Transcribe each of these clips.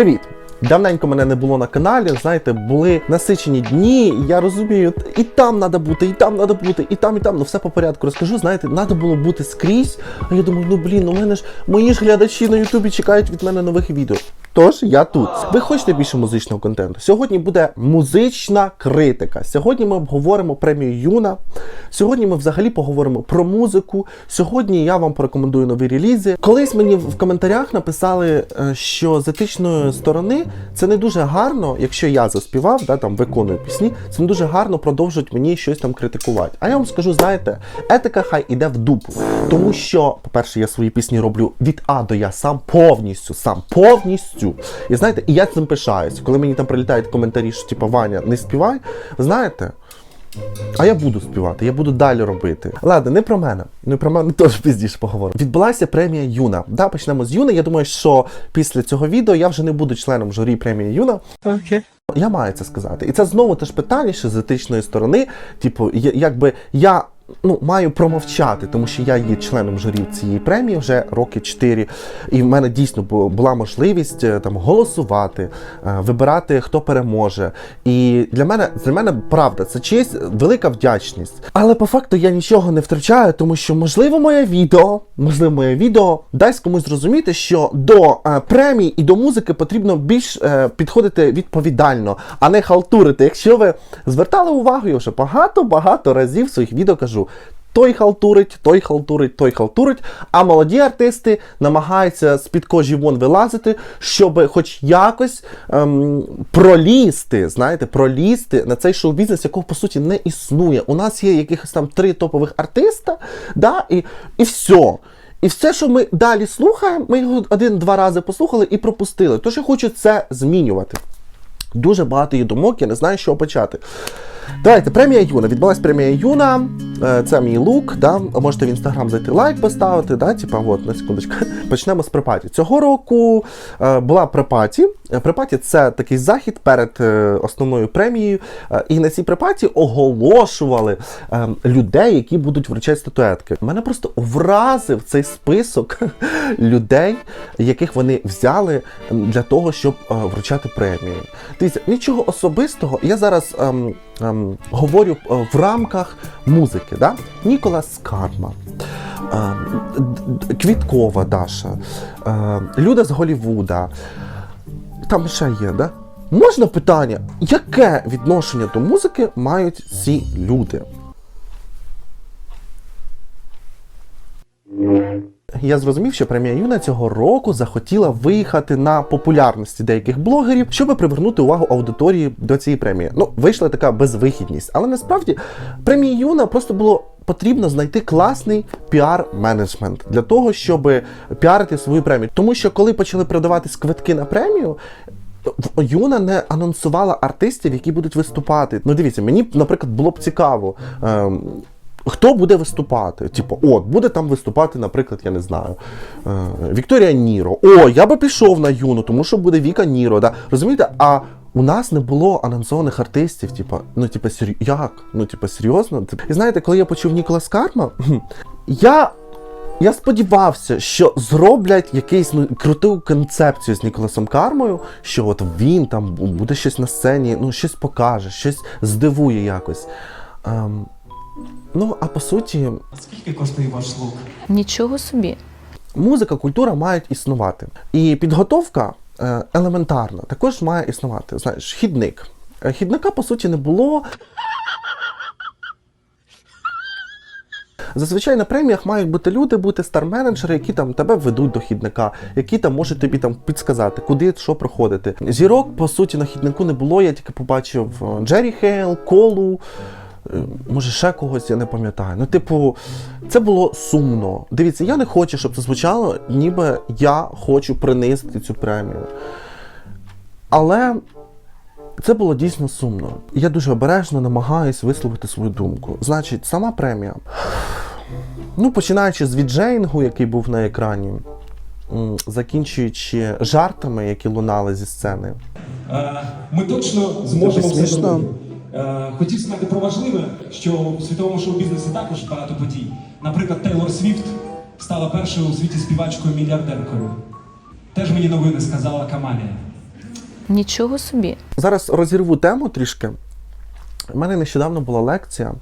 Привіт! Давненько мене не було на каналі. Знаєте, були насичені дні. і Я розумію, і там треба бути, і там треба бути, і там, і там. Ну все по порядку розкажу. Знаєте, треба було бути скрізь. А я думаю, ну блін, у мене ж мої ж глядачі на Ютубі чекають від мене нових відео. Тож я тут. Ви хочете більше музичного контенту? Сьогодні буде музична критика. Сьогодні ми обговоримо премію Юна. Сьогодні ми взагалі поговоримо про музику. Сьогодні я вам порекомендую нові релізи. Колись мені в коментарях написали, е, що з етичної сторони це не дуже гарно, якщо я заспівав, да, там виконую пісні, це не дуже гарно продовжують мені щось там критикувати. А я вам скажу, знаєте, етика хай іде в дупу. Тому що, по-перше, я свої пісні роблю від А до Я сам повністю, сам повністю. І знаєте, і я цим пишаюсь. Коли мені там прилітають коментарі, що типу, Ваня, не співай, знаєте. А я буду співати, я буду далі робити. Ладно, не про мене. Не про мене теж пізніше поговоримо. Відбулася премія Юна. Да, почнемо з Юна. Я думаю, що після цього відео я вже не буду членом журі премії Юна. Окей. Я маю це сказати. І це знову теж питання, що з етичної сторони, типу, якби я. Ну, маю промовчати, тому що я є членом журі цієї премії вже роки 4, і в мене дійсно була можливість е, там голосувати, е, вибирати, хто переможе. І для мене для мене правда, це честь, велика вдячність. Але по факту я нічого не втрачаю, тому що можливо моє відео, можливо, моє відео дасть комусь зрозуміти, що до е, премій і до музики потрібно більш підходити відповідально, а не халтурити. Якщо ви звертали увагу, я вже багато-багато разів в своїх відео кажу. Той халтурить, той халтурить, той халтурить, а молоді артисти намагаються з-під кожі вон вилазити, щоб хоч якось ем, пролізти, знаєте, пролізти на цей шоу-бізнес, якого по суті не існує. У нас є якихось там три топових артиста, да, і, і все. І все, що ми далі слухаємо, ми його один-два рази послухали і пропустили. Тож я хочу це змінювати. Дуже багато є думок, я не знаю, чого почати. Давайте, премія Юна. Відбулась премія Юна. Е, Це мій лук. Да? Можете в інстаграм зайти лайк поставити. Да? Типа, от, на секундочку. Почнемо з припаті. Цього року е, була припаті. Е, Припаті це такий захід перед основною премією. І на цій припаті оголошували людей, які будуть вручати статуетки. Мене просто вразив цей список людей, яких вони взяли для того, щоб вручати премію. Дивіться, нічого особистого. Я зараз ем, ем, говорю е, в рамках музики. Да? Ніколас Карма. ем, Квіткова Даша, е, Люда з Голівуда. Там ще є, да? Можна питання, яке відношення до музики мають ці люди? Я зрозумів, що премія Юна цього року захотіла виїхати на популярності деяких блогерів, щоб привернути увагу аудиторії до цієї премії. Ну, вийшла така безвихідність. Але насправді премії Юна просто було потрібно знайти класний піар-менеджмент для того, щоб піарити свою премію. Тому що коли почали продаватись квитки на премію. Юна не анонсувала артистів, які будуть виступати. Ну дивіться, мені, наприклад, було б цікаво. Ем, Хто буде виступати? Типу, от, буде там виступати, наприклад, я не знаю, е, Вікторія Ніро. О, я би пішов на юну, тому що буде Віка Ніро. Да? Розумієте? А у нас не було анонсованих артистів, типу, ну, типу, сер... як? Ну, типу, серйозно? Типу, І знаєте, коли я почув Ніколас Карма, я. Я сподівався, що зроблять якусь ну, круту концепцію з Ніколасом Кармою, що от він там буде щось на сцені, ну щось покаже, щось здивує якось. Ем, ну, а по суті, Скільки коштує ваш лук? Нічого собі. музика, культура мають існувати. І підготовка е, елементарна також має існувати. Знаєш, хідник. Е, Хідника, по суті, не було. Зазвичай на преміях мають бути люди, бути стар-менеджери, які там тебе ведуть до хідника, які там можуть тобі там підсказати, куди що проходити. Зірок, по суті, на хіднику не було. Я тільки побачив е, Джері Хейл, Колу. Е, Може, ще когось я не пам'ятаю. Ну, типу, це було сумно. Дивіться, я не хочу, щоб це звучало, ніби я хочу принизити цю премію. Але це було дійсно сумно. Я дуже обережно намагаюсь висловити свою думку. Значить, сама премія. Ну, починаючи з віджейнгу, який був на екрані, закінчуючи жартами, які лунали зі сцени. Е, Ми точно зможемо Е, Хотів сказати про важливе, що в світовому шоу-бізнесі також багато подій. Наприклад, Тейлор Свіфт стала першою у світі співачкою мільярдеркою. Теж мені новини сказала Камалія. Нічого собі. Зараз розірву тему трішки. У мене нещодавно була лекція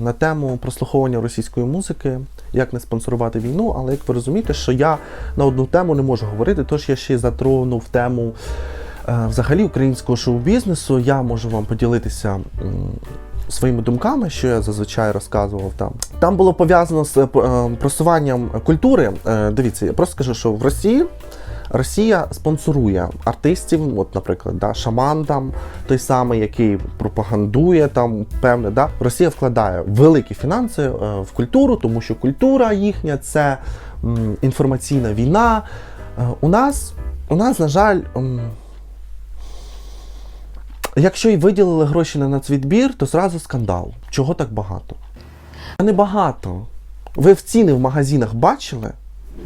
на тему прослуховування російської музики, як не спонсорувати війну, але як ви розумієте, що я на одну тему не можу говорити, тож я ще й затронув тему взагалі українського шоу-бізнесу. Я можу вам поділитися своїми думками, що я зазвичай розказував там. Там було пов'язано з е, п- е, просуванням культури. Е, Дивіться, я просто скажу, що в Росії Росія спонсорує артистів, от, наприклад, да, шаман там той самий, який пропагандує там певне. Да, Росія вкладає великі фінанси е, в культуру, тому що культура їхня це інформаційна війна. Е, у нас, у нас, на жаль, якщо і виділили гроші на нацвідбір, то зразу скандал. Чого так багато? А не багато. Ви в ціни в магазинах бачили?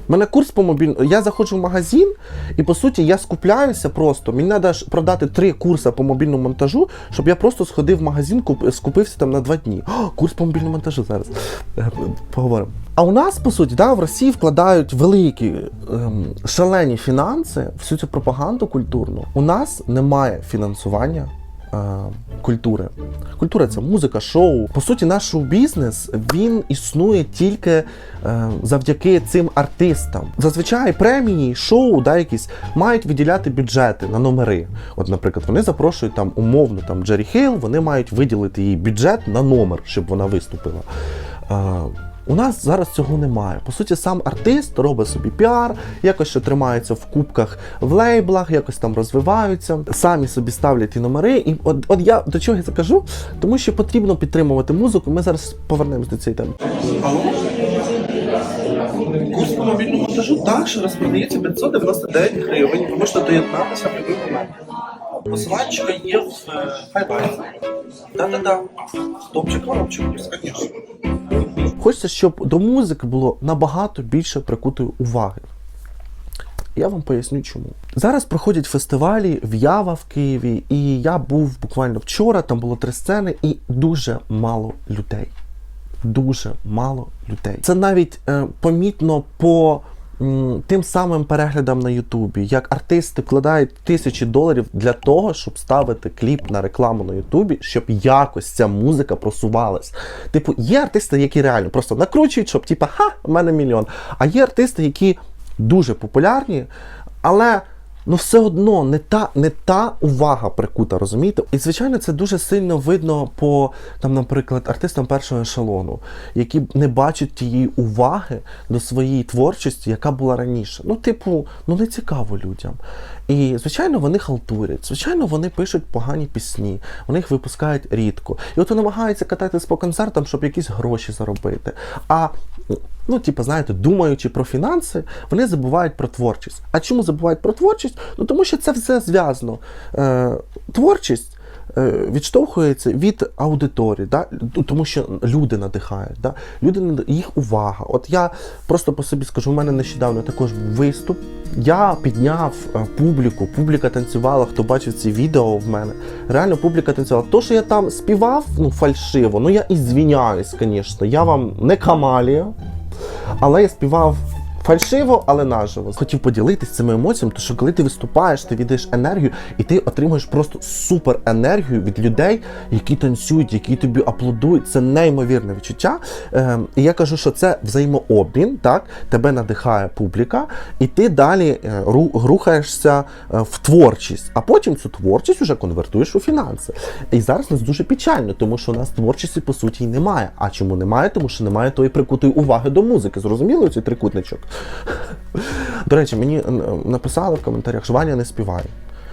У мене курс по мобільному. Я заходжу в магазин, і по суті я скупляюся просто. Мені треба продати три курси по мобільному монтажу, щоб я просто сходив в магазин, куп- скупився там на два дні. О, курс по мобільному монтажу зараз. Е, Поговоримо. А у нас, по суті, да, в Росії вкладають великі ем, шалені фінанси всю цю пропаганду культурну. У нас немає фінансування культури. Культура це музика, шоу. По суті, наш шоу-бізнес він існує тільки е, завдяки цим артистам. Зазвичай премії, шоу, да, якісь мають виділяти бюджети на номери. От, наприклад, вони запрошують там умовно там Джері Хейл, вони мають виділити їй бюджет на номер, щоб вона виступила. Е, у нас зараз цього немає. По суті, сам артист робить собі піар, якось ще тримається в кубках в лейблах, якось там розвиваються, самі собі ставлять ті номери. І от, от я до чого я це кажу? Тому що потрібно підтримувати музику. Ми зараз повернемось до цієї теми. Курс по мобільному монтажу також розпродається 599 гривень. Ви можете доєднатися в будь-який момент. Посиланчика є в хайлайті. Да-да-да. Топчик, воробчик, звісно. Хочеться, щоб до музики було набагато більше прикутої уваги. Я вам поясню чому. Зараз проходять фестивалі в Ява в Києві, і я був буквально вчора, там було три сцени, і дуже мало людей. Дуже мало людей. Це навіть е, помітно по тим самим переглядам на Ютубі, як артисти вкладають тисячі доларів для того, щоб ставити кліп на рекламу на Ютубі, щоб якось ця музика просувалась. Типу, є артисти, які реально просто накручують, щоб типу, ха, в мене мільйон. А є артисти, які дуже популярні, але. Ну, все одно не та, не та увага прикута, розумієте? І звичайно, це дуже сильно видно по там, наприклад, артистам першого ешелону, які не бачать тієї уваги до своєї творчості, яка була раніше. Ну, типу, ну не цікаво людям. І звичайно, вони халтурять. Звичайно, вони пишуть погані пісні, вони їх випускають рідко. І от вони намагаються кататись по концертам, щоб якісь гроші заробити. А ну, типу, знаєте, думаючи про фінанси, вони забувають про творчість. А чому забувають про творчість? Ну тому що це все зв'язано. Е, творчість. Е, Відштовхується від аудиторії, да? Тому що люди надихають. Да? Люди їх увага. От я просто по собі скажу, у мене нещодавно також був виступ. Я підняв е, публіку, публіка танцювала. Хто бачив ці відео в мене? Реально публіка танцювала. То, що я там співав, ну фальшиво, ну я і звіняюсь, звісно. Я вам не камалія, але я співав. Фальшиво, але наживо. Хотів поділитися цими емоціями, тому що коли ти виступаєш, ти віддаєш енергію, і ти отримуєш просто супер енергію від людей, які танцюють, які тобі аплодують. Це неймовірне відчуття. Ем, і я кажу, що це взаємообмін, так тебе надихає публіка, і ти далі е, ру- рухаєшся е, в творчість, а потім цю творчість вже конвертуєш у фінанси. І зараз нас дуже печально, тому що у нас творчості по суті й немає. А чому немає? Тому що немає тої прикутої уваги до музики. Зрозуміло цей трикутничок? До речі, мені написали в коментарях, що Ваня не співає.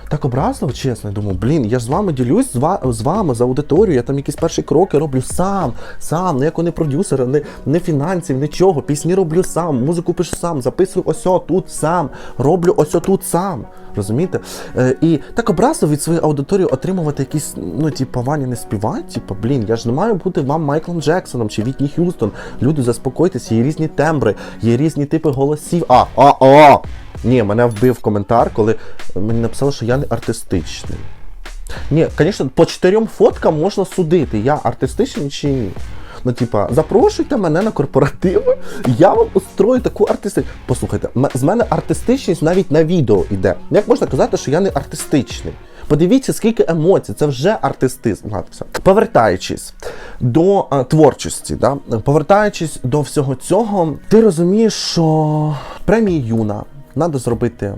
Так образливо, чесно, я думаю, блін, я ж з вами ділюсь з, вами за аудиторію, я там якісь перші кроки роблю сам, сам, ніякого не продюсера, не, не фінансів, нічого. Пісні роблю сам, музику пишу сам, записую ось тут сам, роблю ось тут сам. Розумієте? Е, і так образливо від своєї аудиторії отримувати якісь, ну, типу, Ваня не співає, типу, блін, я ж не маю бути вам Майклом Джексоном чи Вітні Х'юстон. Люди, заспокойтеся, є різні тембри, є різні типи голосів. А, а, а! Ні, мене вбив коментар, коли мені написали, що я не артистичний. Ні, звісно, по чотирьом фоткам можна судити, я артистичний чи ні. Ну, типа, запрошуйте мене на корпоративи, я вам устрою таку артистичну. Послухайте, з мене артистичність навіть на відео йде. Як можна казати, що я не артистичний? Подивіться, скільки емоцій, це вже артистизм. Ладно. Повертаючись до е, творчості, да? повертаючись до всього цього, ти розумієш, що премії Юна треба зробити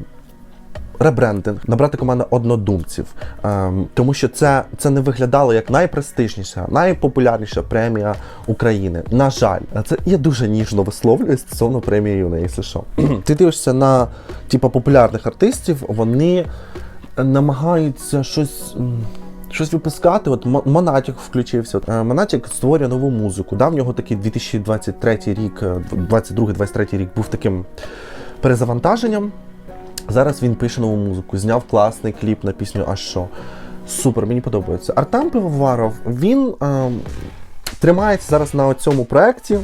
ребрендинг, набрати команду однодумців, ем, тому що це, це не виглядало як найпрестижніша, найпопулярніша премія України. На жаль, це я дуже ніжно висловлююсь стосовно премії Юна, якщо що. Ти дивишся на типу, популярних артистів, вони намагаються щось. Щось випускати, от Монатік включився. Е, Монатік створює нову музику. Да, в нього такий 2023 рік, е, 22-23 рік був таким перезавантаженням. Зараз він пише нову музику, зняв класний кліп на пісню А що. Супер, мені подобається. Артам Пивоваров, він ем, тримається зараз на цьому проєкті.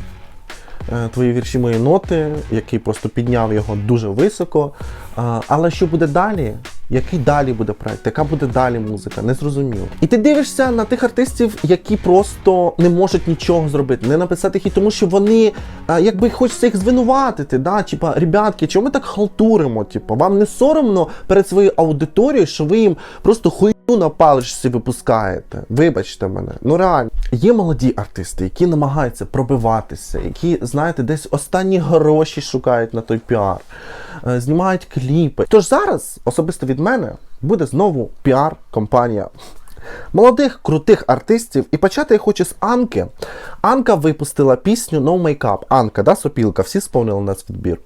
е, Твої вірші, мої ноти, який просто підняв його дуже високо. Але що буде далі? Який далі буде проект? Яка буде далі музика? Не зрозуміло. І ти дивишся на тих артистів, які просто не можуть нічого зробити, не написати хіт, тому що вони, якби хочеться їх звинуватити. Да? Типа, ребятки, чому ми так халтуримо? Типа, вам не соромно перед своєю аудиторією, що ви їм просто хуйню на паличці випускаєте. Вибачте мене. Ну реально. Є молоді артисти, які намагаються пробиватися, які, знаєте, десь останні гроші шукають на той піар, е, знімають кліпи. Тож зараз, особисто від мене, буде знову піар-компанія. Молодих крутих артистів, і почати я хочу з Анки. Анка випустила пісню No Makeup. Анка, да, сопілка, всі сповнили нас відбір.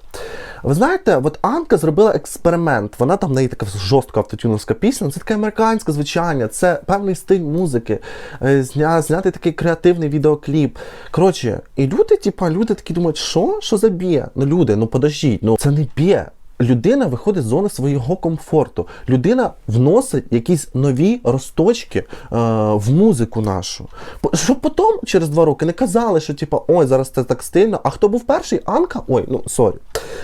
Ви знаєте, от Анка зробила експеримент. Вона там в неї така жорстка автотюновська пісня. Це таке американське звучання, це певний стиль музики. е, Зня, зняти такий креативний відеокліп. Коротше, і люди, типа, люди такі думають, що? Що за б'є? Ну, люди, ну подождіть, ну це не б'є. Людина виходить з зони свого комфорту. Людина вносить якісь нові росточки е, в музику нашу. Щоб потім, через два роки, не казали, що типа, ой, зараз це так стильно. А хто був перший? Анка? Ой, ну сорі.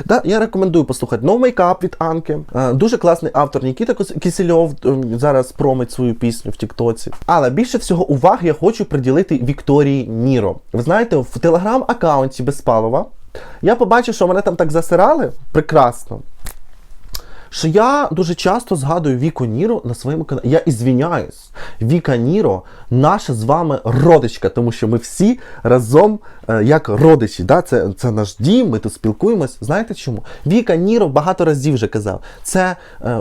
Да, я рекомендую послухати No Makeup від Анки. Е, дуже класний автор Нікіта Кисельов е, зараз промить свою пісню в Тіктоці. Але більше всього уваги я хочу приділити Вікторії Ніро. Ви знаєте, в телеграм-аккаунті Безпалова я побачив, що мене там так засирали. Прекрасно. Що я дуже часто згадую Віку Ніро на своєму каналі. Я ізвіняюсь. Віка Ніро наша з вами родичка, тому що ми всі разом е, як родичі. Да? Це, це наш дім, ми тут спілкуємось. Знаєте чому? Віка Ніро багато разів вже казав. Це е,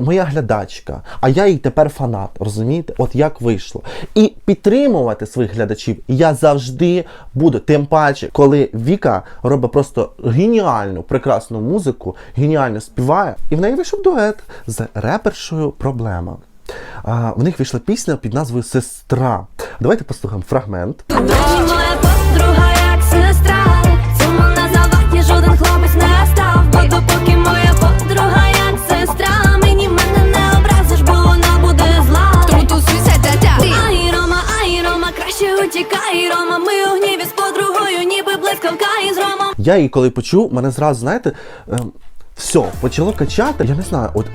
моя глядачка, а я їй тепер фанат. Розумієте? От як вийшло. І підтримувати своїх глядачів я завжди буду. Тим паче, коли Віка робить просто геніальну, прекрасну музику, геніально співає, і в неї вийшов дует з репершою проблема. А, в них вийшла пісня під назвою Сестра. Давайте послухаємо фрагмент. Моя подруга як сестра, цьому на заваді жоден хлопець не став, бо допоки моя подруга як сестра, мені мене не образиш, бо вона буде зла. Тому тусуйся, тятя. Ай, Рома, ай, Рома, краще утікай, Рома, ми у гніві з подругою, ніби блискавка із Ромом. Я її коли почув, мене зразу, знаєте, ем, все, почало качати. Я не знаю, от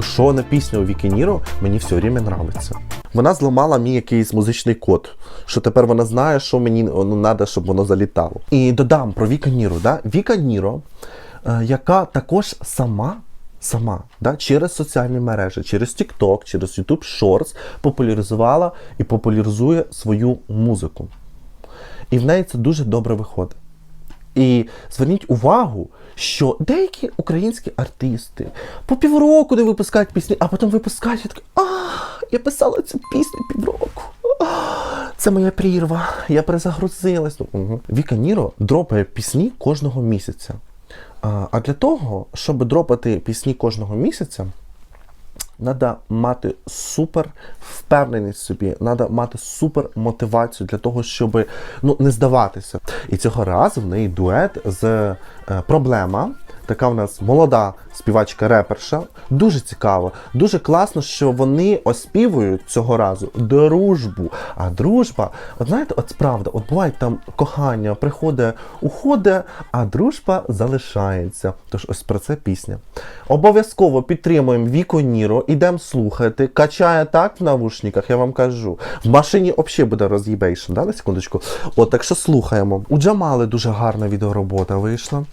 що на пісню у Вікі Ніро мені все время нравиться. Вона зламала мій якийсь музичний код, що тепер вона знає, що мені ну, треба, щоб воно залітало. І додам про Віка Ніро. Да? Віка Ніро, е, яка також сама. Сама да, через соціальні мережі, через TikTok, через YouTube Shorts популяризувала і популяризує свою музику. І в неї це дуже добре виходить. І зверніть увагу, що деякі українські артисти по півроку не випускають пісні, а потім випускають і такі, а, я писала цю пісню півроку. Це моя прірва, я перезагрузилась. Угу. Віка Ніро дропає пісні кожного місяця. А для того, щоб дропати пісні кожного місяця, Треба мати супер впевненість в собі, треба мати супер мотивацію для того, щоб ну, не здаватися. І цього разу в неї дует з е, проблема така в нас молода співачка-реперша. Дуже цікаво, дуже класно, що вони оспівують цього разу дружбу. А дружба, от знаєте, от правда, от буває там кохання приходить, уходить, а дружба залишається. Тож ось про це пісня. Обов'язково підтримуємо Віко Ніро, ідемо слухати. Качає так в навушниках, я вам кажу. В машині взагалі буде роз'їбейшн, да, на секундочку. От, так що слухаємо. У Джамали дуже гарна відеоробота вийшла.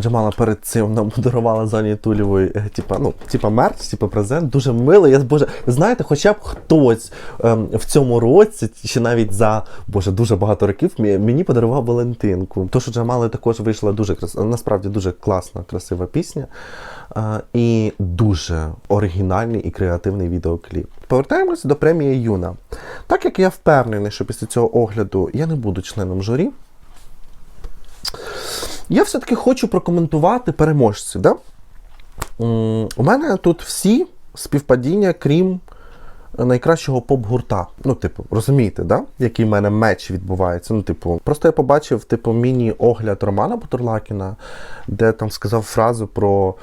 Джамала перед цим нам подарувала Зані Тулєвої, е, типа, ну, типа мерч, типа презент, дуже милий. Я боже, знаєте, хоча б хтось ем, в цьому році, чи навіть за боже, дуже багато років, мені подарував Валентинку. То, що Джамали також вийшла дуже красива, насправді дуже класна, красива пісня. А, і дуже оригінальний і креативний відеокліп. Повертаємося до премії Юна. Так як я впевнений, що після цього огляду я не буду членом журі. Я все-таки хочу прокоментувати переможців. Да? У мене тут всі співпадіння, крім найкращого поп-гурта. Ну, типу, розумієте, да? який в мене меч відбувається. Ну, типу, просто я побачив типу, міні-огляд Романа Бутурлакіна, де там сказав фразу про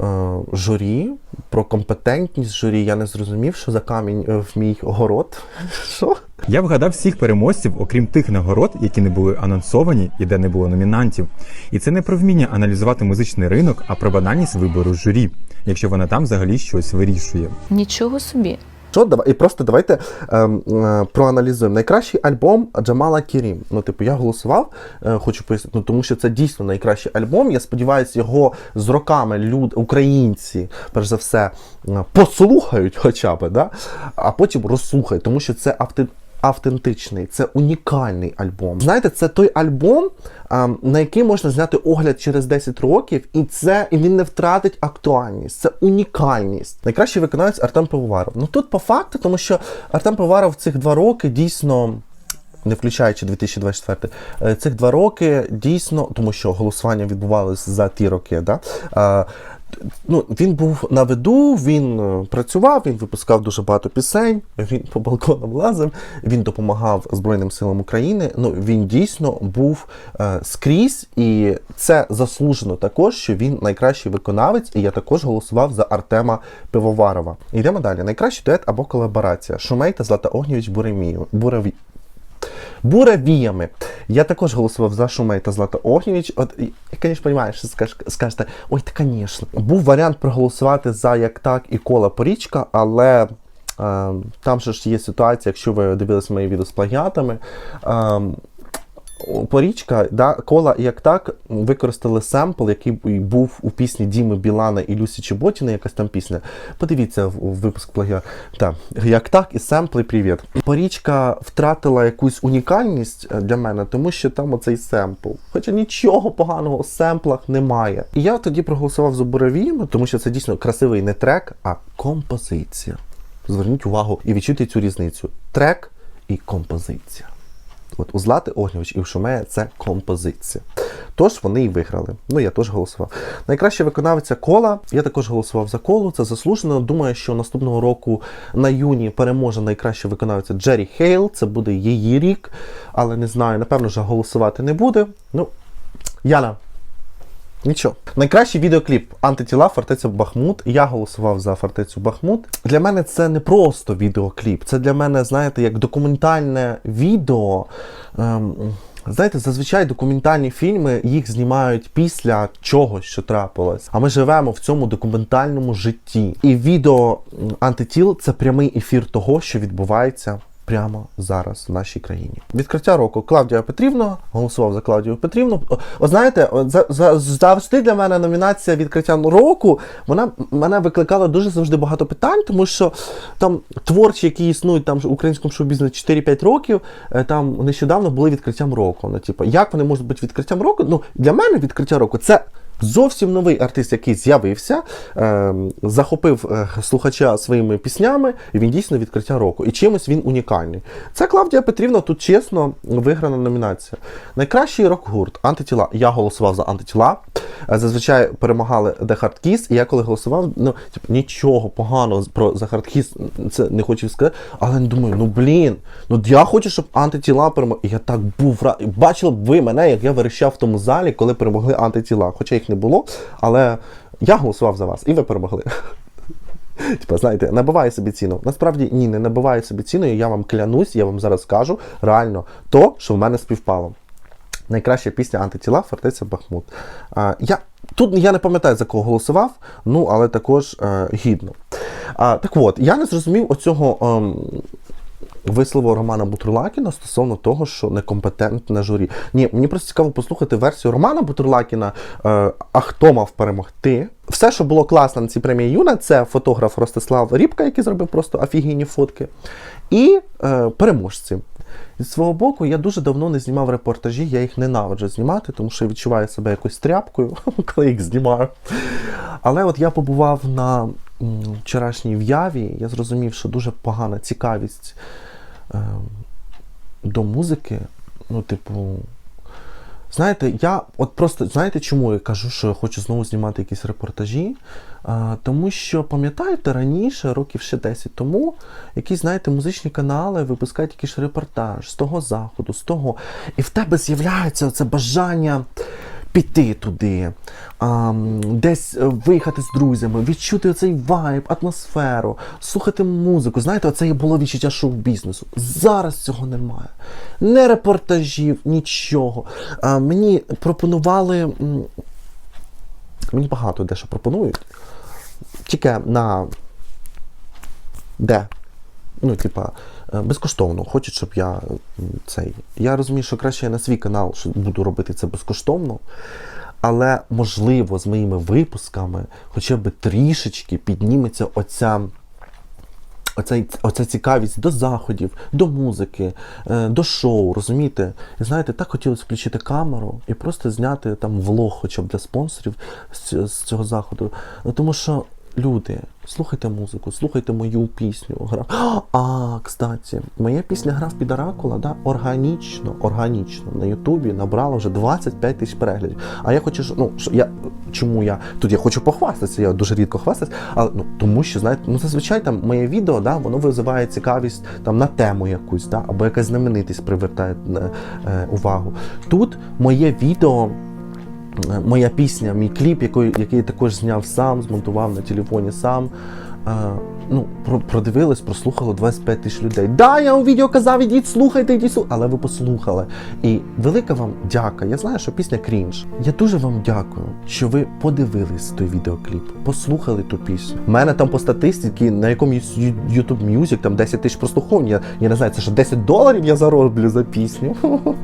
е, журі, про компетентність журі. Я не зрозумів, що за камінь е, в мій город. Що? Я вгадав всіх переможців, окрім тих нагород, які не були анонсовані і де не було номінантів. І це не про вміння аналізувати музичний ринок, а про банальність вибору журі, якщо вона там взагалі щось вирішує. Нічого собі. Що давай і просто давайте ем, е, проаналізуємо. Найкращий альбом Джамала Кірім. Ну, типу, я голосував, е, хочу пояснити, ну, тому що це дійсно найкращий альбом. Я сподіваюся, його з роками люд, українці, перш за все, е, послухають хоча б, да? а потім розслухають, тому що це авти. Автентичний, це унікальний альбом. Знаєте, це той альбом, на який можна зняти огляд через 10 років, і це і він не втратить актуальність. Це унікальність. Найкращий виконавець Артем Пивоваров. Ну тут по факту, тому що Артем Пивоваров цих два роки дійсно. Не включаючи 2024, е, цих два роки дійсно, тому що голосування відбувалося за ті роки, да? Ну, він був на виду, він е, працював, він випускав дуже багато пісень, він по балконам лазив, він допомагав Збройним силам України. Ну, він дійсно був е, скрізь, і це заслужено також, що він найкращий виконавець, і я також голосував за Артема Пивоварова. Йдемо далі. Найкращий дует або колаборація. Шумей та Злата Буремію. Бураві. Буревіями. Я також голосував за Шумей та Злата Огнівіч. От, і, звісно, розумієш, скаж, скажете, ой, та звісно. Був варіант проголосувати за як так і кола Порічка, але. е, Там ж є ситуація, якщо ви дивилися мої відео з плагіатами. Порічка, да, кола як так використали семпл, який був у пісні Діми Білана і Люсі Чеботіна, якась там пісня. Подивіться в, в випуск плагіат. Так, як так, і семпли привіт. Порічка втратила якусь унікальність е, для мене, тому що там оцей семпл. Хоча нічого поганого у семплах немає. І я тоді проголосував за Буравіями, тому що це дійсно красивий не трек, а композиція. Зверніть увагу і відчуйте цю різницю: трек і композиція. От у Злати Огнєвич і в Шумея це композиція. Тож вони і виграли. Ну, я теж голосував. Найкраща виконавиця кола. Я також голосував за колу. Це заслужено. Думаю, що наступного року на юні переможе найкраща виконавця Джері Хейл. Це буде її рік. Але не знаю, напевно, вже голосувати не буде. Ну, Яна. Нічого. Найкращий відеокліп антитіла Фортеця Бахмут. Я голосував за фортецю Бахмут. Для мене це не просто відеокліп. Це для мене, знаєте, як документальне відео. Ем, знаєте, зазвичай документальні фільми їх знімають після чогось, що трапилось. А ми живемо в цьому документальному житті. І відео антитіл це прямий ефір того, що відбувається прямо зараз в нашій країні. Відкриття року Клавдія Петрівна голосував за Клавдію Петрівну. О, знаєте, за, за, завжди для мене номінація відкриття року вона мене викликала дуже завжди багато питань, тому що там творчі, які існують там в українському шоу-бізнесі 4-5 років, е, там нещодавно були відкриттям року. Ну, типу, як вони можуть бути відкриттям року? Ну для мене відкриття року це. Зовсім новий артист, який з'явився, е, захопив е, слухача своїми піснями, і він дійсно відкриття року. І чимось він унікальний. Це Клавдія Петрівна тут чесно виграна номінація. Найкращий рок-гурт антитіла. Я голосував за антитіла. е, зазвичай перемагали The Hard Kiss, і я коли голосував, ну типу, нічого поганого про The Hard Kiss це не хочу сказати, але думаю, ну блін, ну я хочу, щоб антитіла перемогли. І я так був рад. Бачили б ви мене, як я верещав в тому залі, коли перемогли антитіла. Хоча їх не було, але я голосував за вас, і ви перемогли. Типа, знаєте, набиває собі ціну. Насправді ні, не набиває собі ціну, і я вам клянусь, я вам зараз скажу реально то, що в мене співпало. Найкраща пісня антитіла Фортеця Бахмут. А, я, тут я не пам'ятаю, за кого голосував, ну але також е, гідно. А, так от, я не зрозумів оцього. Вислову Романа Бутурлакіна стосовно того, що некомпетентне журі. Ні, мені просто цікаво послухати версію Романа Бутурлакіна, е, а хто мав перемогти. Все, що було класно на цій премії Юна, це фотограф Ростислав Рібка, який зробив просто офігійні фотки, і е, переможці. Зі свого боку, я дуже давно не знімав репортажі, я їх ненавиджу знімати, тому що я відчуваю себе якось тряпкою, коли їх знімаю. Але от я побував на вчорашній в'яві, я зрозумів, що дуже погана цікавість е, до музики. Ну, типу, знаєте, я от просто знаєте, чому я кажу, що я хочу знову знімати якісь репортажі? А, тому що, пам'ятаєте, раніше, років ще 10 тому, якісь, знаєте, музичні канали випускають якийсь репортаж з того заходу, з того. І в тебе з'являється це бажання піти туди, а, десь е, виїхати з друзями, відчути цей вайб, атмосферу, слухати музику. Знаєте, оце і було відчуття шоу-бізнесу. Зараз цього немає. Не репортажів, нічого. А, мені пропонували. Мені багато дещо пропонують. Тільки на де? Ну, типа, безкоштовно. Хочуть, щоб я цей. Я розумію, що краще я на свій канал буду робити це безкоштовно. Але, можливо, з моїми випусками хоча б трішечки підніметься оця. Оця, оця цікавість до заходів, до музики, е, до шоу, розумієте? І знаєте, так хотілося включити камеру і просто зняти там влог, хоча б для спонсорів з, з цього заходу. Тому що люди, слухайте музику, слухайте мою пісню. Гра... А, кстати, моя пісня грав під Оракула, да, органічно, органічно на Ютубі набрала вже 25 тисяч переглядів. А я хочу, ну, я чому я тут я хочу похвастатися, я дуже рідко хвастаюсь, але ну тому що знаєте, ну зазвичай там моє відео, да, воно визиває цікавість там на тему якусь, да, або якась знаменитість привертає е, е, увагу. Тут моє відео. Моя пісня, мій кліп, який, який я також зняв сам, змонтував на телефоні сам. Е, ну, про, продивились, прослухало 25 тисяч людей. Да, я у відео казав, ідіть, слухайте, ідіть, слухайте, але ви послухали. І велика вам дяка. Я знаю, що пісня крінж. Я дуже вам дякую, що ви подивились той відеокліп, послухали ту пісню. У мене там по статистиці на якомусь YouTube Music там 10 тисяч прослуховань. Я, я не знаю, це що 10 доларів я зароблю за пісню.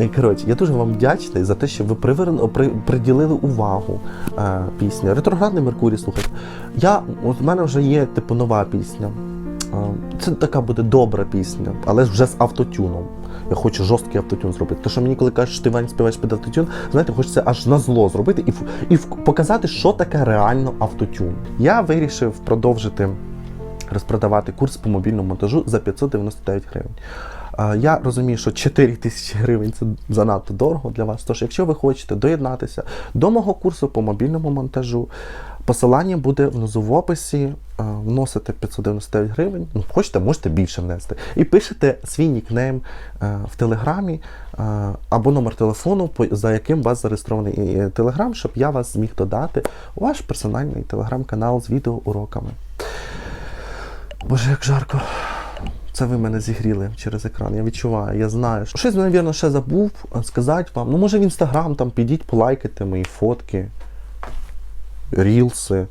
І, Коротше, я дуже вам вдячний за те, що ви приверн... при... приділили увагу е, пісні. Ретроградний Меркурій, слухайте. Я, от в мене вже є типу нова пісня. Е, це така буде добра пісня, але вже з автотюном. Я хочу жорсткий автотюн зробити. Тому що мені, коли кажуть, що ти Вань співаєш під автотюн, знаєте, хочеться аж на зло зробити і, і показати, що таке реально автотюн. Я вирішив продовжити розпродавати курс по мобільному монтажу за 599 гривень. Я розумію, що 4 тисячі гривень це занадто дорого для вас. Тож, якщо ви хочете доєднатися до мого курсу по мобільному монтажу, посилання буде внизу в описі. Вносите 599 гривень. Ну, хочете, можете більше внести. І пишете свій нікнейм е, в телеграмі е, або номер телефону, за яким у вас зареєстрований е, телеграм, щоб я вас зміг додати у ваш персональний телеграм-канал з відеоуроками. Боже, як жарко. Це ви мене зігріли через екран. Я відчуваю, я знаю. Щось, мабуть, ще забув е, сказати вам. Ну, може, в інстаграм там підіть, полайкайте мої фотки, рілси.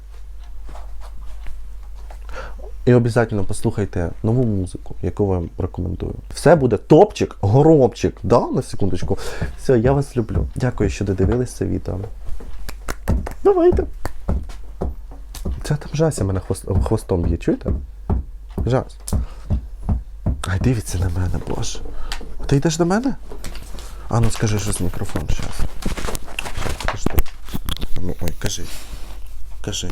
І обов'язково послухайте нову музику, яку вам рекомендую. Все буде топчик, горобчик. Да, на секундочку. Все, я вас люблю. Дякую, що додивились це відео. Давайте. Це там Жася мене хвост, хвостом б'є, чуєте? Жас. Ай, дивіться на мене, боже. Ти йдеш до мене? А ну скажи щось в мікрофон зараз. Ну, ой, кажи. Кажи.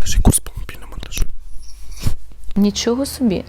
Кажи курс по мобільному монтажу. Нічого собі.